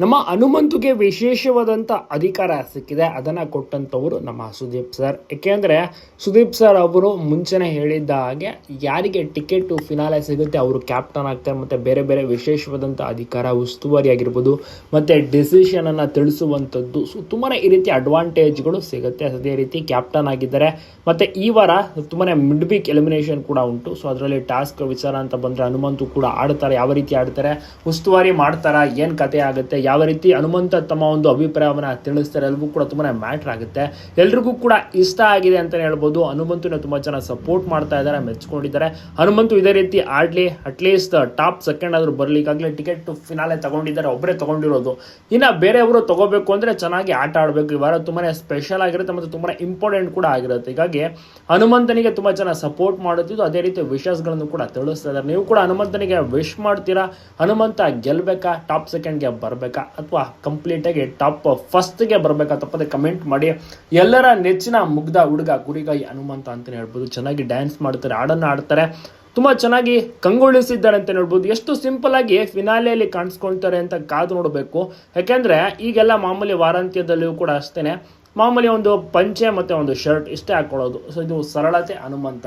ನಮ್ಮ ಹನುಮಂತುಗೆ ವಿಶೇಷವಾದಂಥ ಅಧಿಕಾರ ಸಿಕ್ಕಿದೆ. ಅದನ್ನು ಕೊಟ್ಟಂಥವರು ನಮ್ಮ ಸುದೀಪ್ ಸರ್. ಏಕೆಂದರೆ ಸುದೀಪ್ ಸರ್ ಅವರು ಮುಂಚೆನೇ ಹೇಳಿದ್ದ ಹಾಗೆ ಯಾರಿಗೆ ಟಿಕೆಟು ಫಿನಾಲೆ ಸಿಗುತ್ತೆ ಅವರು ಕ್ಯಾಪ್ಟನ್ ಆಗ್ತಾರೆ. ಮತ್ತು ಬೇರೆ ಬೇರೆ ವಿಶೇಷವಾದಂಥ ಅಧಿಕಾರ ಉಸ್ತುವಾರಿ ಆಗಿರ್ಬೋದು. ಮತ್ತು ಡಿಸಿಷನನ್ನು ತಿಳಿಸುವಂಥದ್ದು ಸೊ ತುಂಬಾ ಈ ರೀತಿ ಅಡ್ವಾಂಟೇಜ್ಗಳು ಸಿಗುತ್ತೆ. ಅದೇ ರೀತಿ ಕ್ಯಾಪ್ಟನ್ ಆಗಿದ್ದಾರೆ. ಮತ್ತು ಈ ವಾರ ತುಂಬಾ ಮಿಡ್ ವೀಕ್ ಎಲಿಮಿನೇಷನ್ ಕೂಡ ಉಂಟು. ಸೊ ಅದರಲ್ಲಿ ಟಾಸ್ಕ್ ವಿಚಾರ ಅಂತ ಬಂದರೆ ಹನುಮಂತು ಕೂಡ ಆಡ್ತಾರೆ. ಯಾವ ರೀತಿ ಆಡ್ತಾರೆ? ಉಸ್ತುವಾರಿ ಮಾಡ್ತಾರಾ? ಏನು ಕತೆ ಆಗುತ್ತೆ? ಯಾವ ರೀತಿ ಹನುಮಂತ ತಮ್ಮ ಒಂದು ಅಭಿಪ್ರಾಯವನ್ನು ತಿಳಿಸ್ತಾರೆ ಎಲ್ರಿಗೂ ಕೂಡ ತುಂಬಾ ಮ್ಯಾಟ್ರ್ ಆಗುತ್ತೆ. ಎಲ್ರಿಗೂ ಕೂಡ ಇಷ್ಟ ಆಗಿದೆ ಅಂತಲೇ ಹೇಳ್ಬೋದು. ಹನುಮಂತನ ತುಂಬ ಚೆನ್ನಾಗಿ ಸಪೋರ್ಟ್ ಮಾಡ್ತಾ ಇದ್ದಾರೆ, ಮೆಚ್ಕೊಂಡಿದ್ದಾರೆ. ಹನುಮಂತು ಇದೇ ರೀತಿ ಆಡಲಿ ಅಟ್ಲೀಸ್ಟ್ ಟಾಪ್ ಸೆಕೆಂಡ್ ಆದರೂ ಬರಲಿಕ್ಕಾಗಲೇ ಟಿಕೆಟ್ ಫಿನಾಲೆ ತಗೊಂಡಿದ್ದಾರೆ ಒಬ್ಬರೇ ತಗೊಂಡಿರೋದು. ಇನ್ನು ಬೇರೆಯವರು ತಗೋಬೇಕು ಅಂದರೆ ಚೆನ್ನಾಗಿ ಆಟ ಆಡಬೇಕು. ಈ ವಾರ ತುಂಬಾ ಸ್ಪೆಷಲ್ ಆಗಿರುತ್ತೆ ಮತ್ತು ತುಂಬಾ ಇಂಪಾರ್ಟೆಂಟ್ ಕೂಡ ಆಗಿರುತ್ತೆ. ಹೀಗಾಗಿ ಹನುಮಂತನಿಗೆ ತುಂಬ ಚೆನ್ನಾಗಿ ಸಪೋರ್ಟ್ ಮಾಡುತ್ತಿದ್ದು ಅದೇ ರೀತಿ ವಿಶಸ್ಗಳನ್ನು ಕೂಡ ತಿಳಿಸ್ತಾ ಇದ್ದಾರೆ. ನೀವು ಕೂಡ ಹನುಮಂತನಿಗೆ ವಿಶ್ ಮಾಡ್ತೀರಾ? ಹನುಮಂತ ಗೆಲ್ಬೇಕಾ? ಟಾಪ್ ಸೆಕೆಂಡ್ಗೆ ಬರಬೇಕಾ? ಅಥವಾ ಕಂಪ್ಲೀಟಾಗಿ ಟಾಪ್ ಫಸ್ಟ್ಗೆ ಬರಬೇಕಾ ತಪ್ಪದೆ ಕಮೆಂಟ್ ಮಾಡಿ. ಎಲ್ಲರ ನೆಚ್ಚಿನ ಮುಗ್ಧ ಹುಡುಗ ಗುರಿಗಾಯಿ ಹನುಮಂತ ಅಂತಲೇ ಹೇಳ್ಬೋದು. ಚೆನ್ನಾಗಿ ಡ್ಯಾನ್ಸ್ ಮಾಡ್ತಾರೆ, ಹಾಡನ್ನು ಆಡ್ತಾರೆ ತುಂಬ ಚೆನ್ನಾಗಿ ಕಂಗೊಳಿಸಿದ್ದಾರೆ ಅಂತ ಹೇಳ್ಬೋದು. ಎಷ್ಟು ಸಿಂಪಲ್ ಆಗಿ ಫಿನಾಲೆಯಲ್ಲಿ ಕಾಣಿಸ್ಕೊಳ್ತಾರೆ ಅಂತ ಕಾದು ನೋಡಬೇಕು. ಯಾಕೆಂದರೆ ಈಗೆಲ್ಲ ಮಾಮೂಲಿ ವಾರಾಂತ್ಯದಲ್ಲಿಯೂ ಕೂಡ ಅಷ್ಟೇ ಮಾಮೂಲಿ ಒಂದು ಪಂಚೆ ಮತ್ತು ಒಂದು ಶರ್ಟ್ ಇಷ್ಟೇ ಹಾಕ್ಕೊಳ್ಳೋದು ಸೊ ಇದು ಸರಳತೆ ಹನುಮಂತ.